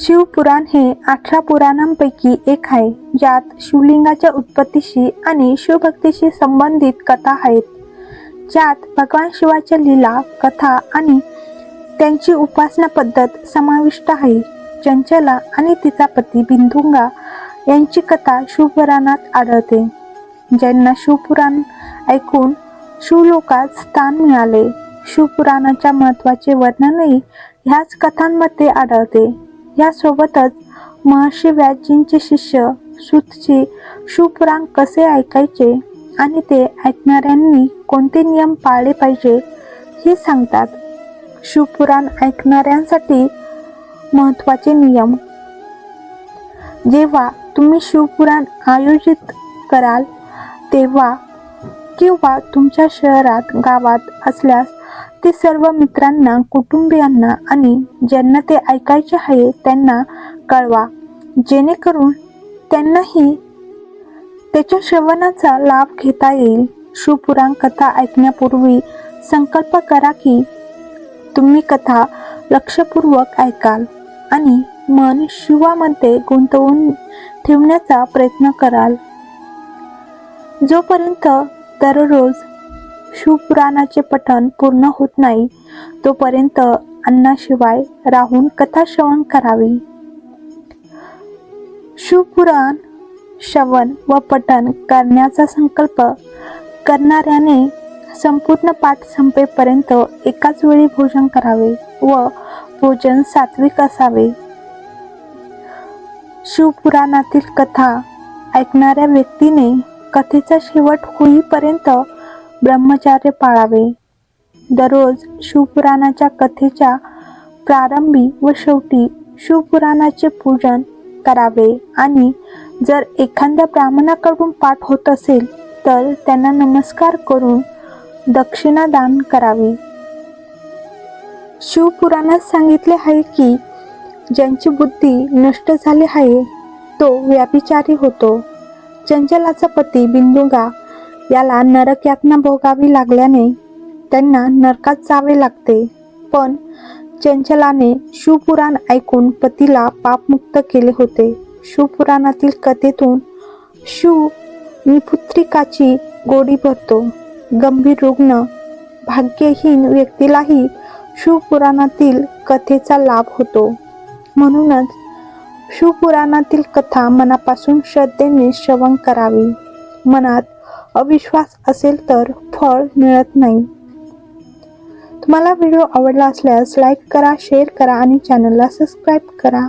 शिवपुराण हे अठरा पुराणांपैकी एक आहे ज्यात शिवलिंगाच्या उत्पत्तीशी आणि शिवभक्तीशी संबंधित कथा आहेत. ज्यात भगवान शिवाच्या लीला कथा आणि त्यांची उपासना पद्धत समाविष्ट आहे. चंचला आणि तिचा पती बिंदुंगा यांची कथा शिवपुराणात आढळते. ज्यांना शिवपुराण ऐकून शिवलोकात स्थान मिळाले शिवपुराणाच्या महत्त्वाचे वर्णनही ह्याच कथांमध्ये आढळते. यासोबतच महर्षी व्यासजींचे शिष्य सुतचे शिवपुराण कसे ऐकायचे आणि ते ऐकणाऱ्यांनी कोणते नियम पाळले पाहिजे हे सांगतात. शिवपुराण ऐकणाऱ्यांसाठी महत्त्वाचे नियम. जेव्हा तुम्ही शिवपुराण आयोजित कराल तेव्हा किंवा तुमच्या शहरात गावात असल्यास ते सर्व मित्रांना कुटुंबियांना आणि ज्यांना ते ऐकायचे आहे त्यांना कळवा. जेणेकरून त्यांनाही त्याच्या श्रवणाचा लाभ घेता येईल. शिवपुराण कथा ऐकण्यापूर्वी संकल्प करा की तुम्ही कथा लक्षपूर्वक ऐकाल आणि मन शिवामध्ये गुंतवून ठेवण्याचा प्रयत्न कराल. जोपर्यंत दररोज शिवपुराणाचे पठण पूर्ण होत नाही तोपर्यंत अन्नाशिवाय राहून कथा श्रवण करावी. शिवपुराण श्रवण व पठण करण्याचा संकल्प करणाऱ्याने संपूर्ण पाठ संपेपर्यंत एकाच वेळी भोजन करावे व भोजन सात्विक असावे. शिवपुराणातील कथा ऐकणाऱ्या व्यक्तीने कथेचा शेवट होईपर्यंत ब्रह्मचार्य पाळावे. दररोज शिवपुराणाच्या कथेच्या प्रारंभी व शेवटी शिवपुराणाचे पूजन करावे आणि जर एखाद्या ब्राह्मणाकडून पाठ होत असेल तर त्यांना नमस्कार करून दक्षिणा दान करावी. शिवपुराणात सांगितले आहे की ज्यांची बुद्धी नष्ट झाली आहे तो व्यापिचारी होतो. चंचलाचा पती बिंदुगा याला नरक यातना भोगावी लागल्याने त्यांना नरकात जावे लागते. पण चंचलाने शिवपुराण ऐकून पतीला पापमुक्त केले होते. शिवपुराणातील कथेतून शिव निपुत्रिकाची गोडी भरतो. गंभीर रुग्ण भाग्यहीन व्यक्तीलाही शिवपुराणातील कथेचा लाभ होतो. म्हणूनच शिवपुराणातील कथा मनापासून श्रद्धेने श्रवण करावी. मनात अविश्वास असेल तर फळ मिळत नाही. तुम्हाला व्हिडिओ आवडला असल्यास लाईक करा शेअर करा आणि चॅनलला सबस्क्राईब करा.